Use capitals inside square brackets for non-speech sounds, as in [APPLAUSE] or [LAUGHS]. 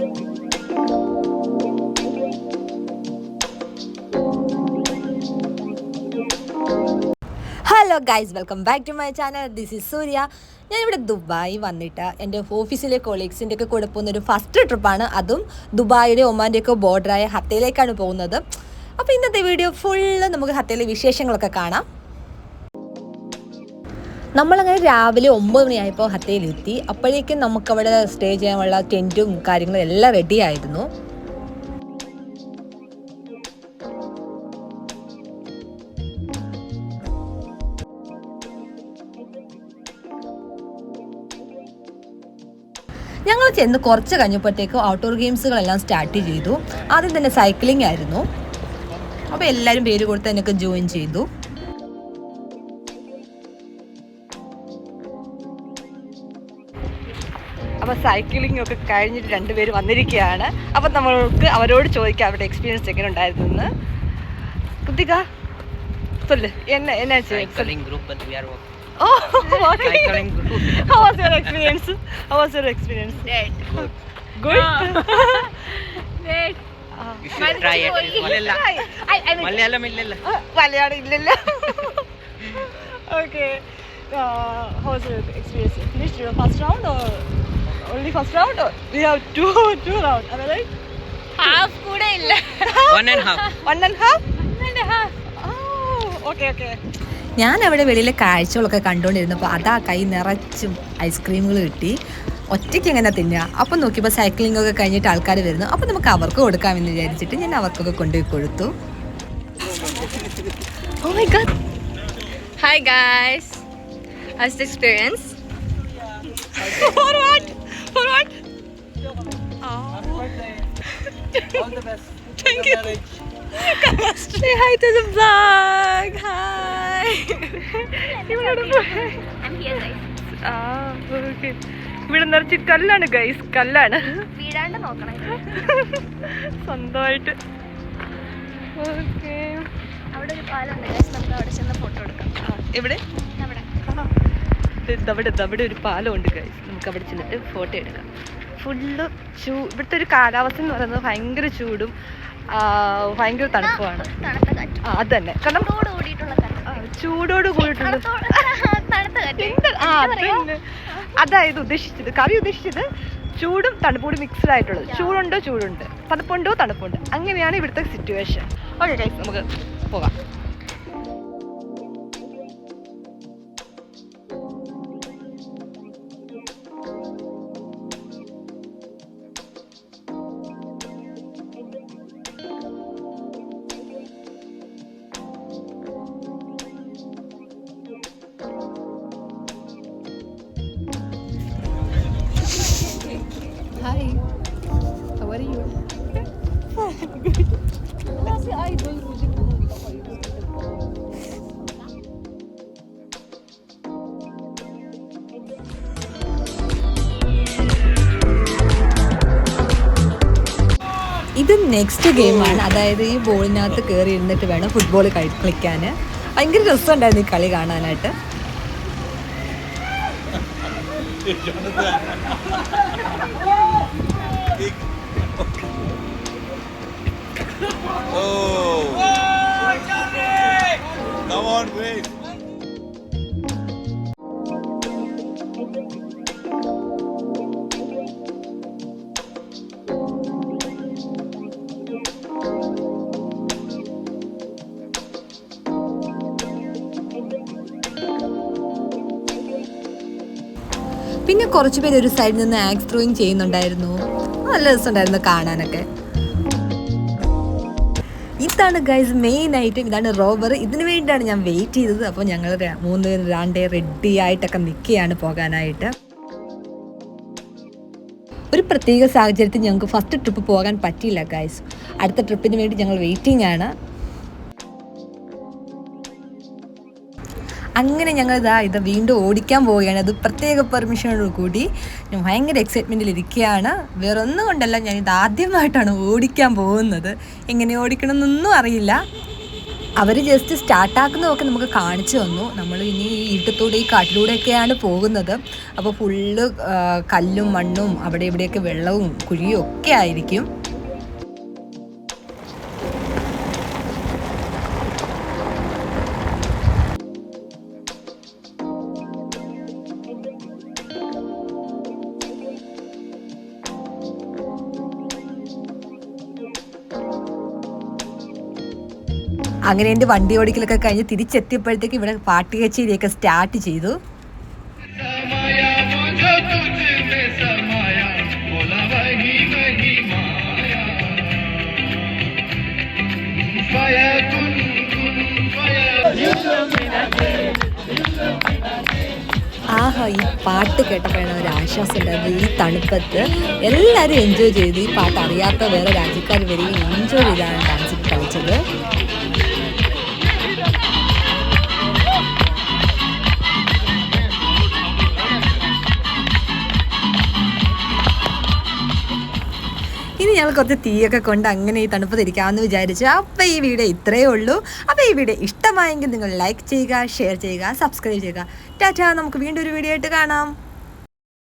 Hello guys welcome back to my channel this is Surya ഞാൻ ഇവിടെ Dubai വന്നിട്ട് എന്റെ ഓഫീസിലെ കൊളീഗ്സിന്റെ ഒക്കെ കൂടെ പോകുന്ന ഒരു ഫസ്റ്റ് ട്രിപ്പാണ് അതും ദുബായിയുടെ ഒമാന്റെ ഒക്കെ ബോർഡറായ ഹത്തയിലേക്കാണ് പോകുന്നത്. അപ്പോൾ ഇന്നത്തെ വീഡിയോ ഫുള്ള് നമുക്ക് ഹത്തയിലെ വിശേഷങ്ങളൊക്കെ കാണാം. നമ്മളങ്ങനെ രാവിലെ ഒമ്പത് മണിയായപ്പോൾ ഹത്തയിലെത്തി അപ്പോഴേക്കും നമുക്കവിടെ സ്റ്റേ ചെയ്യാനുള്ള ടെന്റും കാര്യങ്ങളും എല്ലാം റെഡിയായിരുന്നു ഞങ്ങൾ ചെന്ന് കുറച്ച് കഴിഞ്ഞപ്പോഴത്തേക്കും ഔട്ട്ഡോർ ഗെയിംസുകളെല്ലാം സ്റ്റാർട്ട് ചെയ്തു. ആദ്യം തന്നെ സൈക്ലിംഗ് ആയിരുന്നു. അപ്പോൾ എല്ലാവരും പേര് കൊടുത്ത് എന്നൊക്കെ ജോയിൻ ചെയ്തു. അപ്പോൾ സൈക്ലിംഗ് ഒക്കെ കഴിഞ്ഞിട്ട് രണ്ടുപേര് വന്നിരിക്കുകയാണ് അപ്പം നമ്മൾക്ക് അവരോട് ചോദിക്കാം അവരുടെ എക്സ്പീരിയൻസ് എങ്ങനെ ഉണ്ടായിരുന്നു കുത്തിക சொல்லு என்ன என்னாச்சு cycling group but we are working. O okay. cycling group How was your experience? How was your experience? good Good. you should try it Malayalam Malayalam ഇല്ലല്ല മലയാളം ഇല്ലല്ലോ okay how was your experience finished your first round or only first round or we have to two round am I right? Half കൂടെ ഇല്ല. One and half. One and half? Okay okay ഞാൻ അവിടെ വെളിയിലെ കാഴ്ചകളൊക്കെ കണ്ടുകൊണ്ടിരുന്നപ്പോൾ അതാ കൈ നിറച്ചും ഐസ്ക്രീമുകൾ കിട്ടി. ഒറ്റയ്ക്ക് എങ്ങനെ തിന്നുക? അപ്പം നോക്കിയപ്പോൾ സൈക്ലിംഗ് ഒക്കെ കഴിഞ്ഞിട്ട് ആൾക്കാർ വരുന്നു. അപ്പം നമുക്ക് അവർക്ക് കൊടുക്കാമെന്ന് വിചാരിച്ചിട്ട് ഞാൻ അവർക്കൊക്കെ കൊണ്ടുപോയി കൊടുത്തു. Hi guys experience what? All the best Thank you. Say hi to the vlog. Hi. ആ ഓക്കെ ഇവിടെ നിറച്ച് കല്ലാണ് ഗൈസ് കല്ലാണ്. വീടാണ്ട് നോക്കണം. സ്വന്തമായിട്ട്. ഓക്കെ അവിടെ ഒരു പാലമുണ്ട് ഗൈസ് നമുക്ക് അവിടെ ചെന്ന് ഫോട്ടോ എടുക്കാം. എവിടെ? അവിടെ. ഇത് അവിടെ ഇത് അവിടെ ഒരു പാലമുണ്ട് ഗൈസ് നമുക്ക് അവിടെ ചെന്നിട്ട് ഫോട്ടോ എടുക്കാം. ഫുള്ള് ചൂ ഇവിടുത്തെ ഒരു കാലാവസ്ഥ എന്ന് പറയുന്നത് ഭയങ്കര ചൂടും ഭയങ്കര തണുപ്പുമാണ്. അത് തന്നെ കാരണം ചൂടോട് കൂടിയിട്ടുള്ള. അതായത് ഉദ്ദേശിച്ചത് കവി ഉദ്ദേശിച്ചത് ചൂടും തണുപ്പും മിക്സ്ഡ് ആയിട്ടുള്ളത്. ചൂടുണ്ടോ ചൂടുണ്ട്. തണുപ്പുണ്ടോ തണുപ്പുണ്ട്. അങ്ങനെയാണ് ഇവിടുത്തെ സിറ്റുവേഷൻ ഓക്കെ നമുക്ക് പോകാം. ഇത് നെക്സ്റ്റ് ഗെയിമാണ് അതായത് ഈ ബോളിനകത്ത് കയറി ഇരുന്നിട്ട് വേണം ഫുട്ബോൾ കളിക്കാൻ. ഭയങ്കര രസമുണ്ടായിരുന്നു ഈ കളി കാണാനായിട്ട്. [LAUGHS] Oh! പിന്നെ കുറച്ചുപേര് ഒരു സൈഡിൽ നിന്ന് ആക്സ് ത്രോയിങ് ചെയ്യുന്നുണ്ടായിരുന്നു. നല്ല രസമുണ്ടായിരുന്നു കാണാനൊക്കെ. ഇതാണ് ഗൈസ് മെയിൻ ഐറ്റം ഇതാണ് റോബർ ഇതിനു വേണ്ടിയാണ് ഞാൻ വെയിറ്റ് ചെയ്തത്. അപ്പോൾ ഞങ്ങൾ മൂന്ന് പേര് രാണ്ടേ റെഡി ആയിട്ടൊക്കെ നിൽക്കുകയാണ് പോകാനായിട്ട്. ഒരു പ്രത്യേക സാഹചര്യത്തിൽ ഞങ്ങൾക്ക് ഫസ്റ്റ് ട്രിപ്പ് പോകാൻ പറ്റിയില്ല ഗൈസ് അടുത്ത ട്രിപ്പിന് വേണ്ടി ഞങ്ങൾ വെയിറ്റിംഗ് ആണ്. അങ്ങനെ ഞങ്ങൾ ഇതാ ഇത് വീണ്ടും ഓടിക്കാൻ പോവുകയാണ്. അത് പ്രത്യേക പെർമിഷനോട് കൂടി ഞാൻ ഭയങ്കര എക്സൈറ്റ്മെന്റിൽ ഇരിക്കുകയാണ്. വേറെ ഒന്നും കൊണ്ടല്ല ഞാൻ ഇത് ആദ്യമായിട്ടാണ് ഓടിക്കാൻ പോകുന്നത്. എങ്ങനെ ഓടിക്കണം എന്നൊന്നും അറിയില്ല അവർ ജസ്റ്റ് സ്റ്റാർട്ടാക്കുന്നതൊക്കെ നമുക്ക് കാണിച്ചു തന്നു. നമ്മൾ ഇനി ഈ ഇരുട്ടത്തൂടെ ഈ കാട്ടിലൂടെയൊക്കെയാണ് പോകുന്നത്. അപ്പോൾ ഫുള്ള് കല്ലും മണ്ണും അവിടെ ഇവിടെയൊക്കെ വെള്ളവും കുഴിയും ഒക്കെ ആയിരിക്കും. അങ്ങനെ എന്റെ വണ്ടി ഓടിക്കലൊക്കെ കഴിഞ്ഞ് തിരിച്ചെത്തിയപ്പോഴത്തേക്ക് ഇവിടെ പാട്ട് കച്ചേരിയൊക്കെ സ്റ്റാർട്ട് ചെയ്തു. ആഹാ ഈ പാട്ട് കേട്ടപ്പോഴാണ് ഒരു ആശ്വാസം ഉണ്ടായത്. ഈ തണുപ്പത്ത് എല്ലാവരും എൻജോയ് ചെയ്തു ഈ പാട്ട് അറിയാത്ത വേറെ രാജ്യക്കാർ വരെയും എൻജോയ് ചെയ്താണ് ഡാൻസ് കളിച്ചത്. ഞങ്ങൾ കുറച്ച് തീയൊക്കെ കൊണ്ട് അങ്ങനെ ഈ തണുപ്പ് തിരിക്കാമെന്ന് വിചാരിച്ചു. അപ്പോൾ ഈ വീഡിയോ ഇത്രയേ ഉള്ളൂ. അപ്പോൾ ഈ വീഡിയോ ഇഷ്ടമായെങ്കിൽ നിങ്ങൾ ലൈക്ക് ചെയ്യുക ഷെയർ ചെയ്യുക സബ്സ്ക്രൈബ് ചെയ്യുക. ടാറ്റാ നമുക്ക് വീണ്ടും ഒരു വീഡിയോ ആയിട്ട് കാണാം.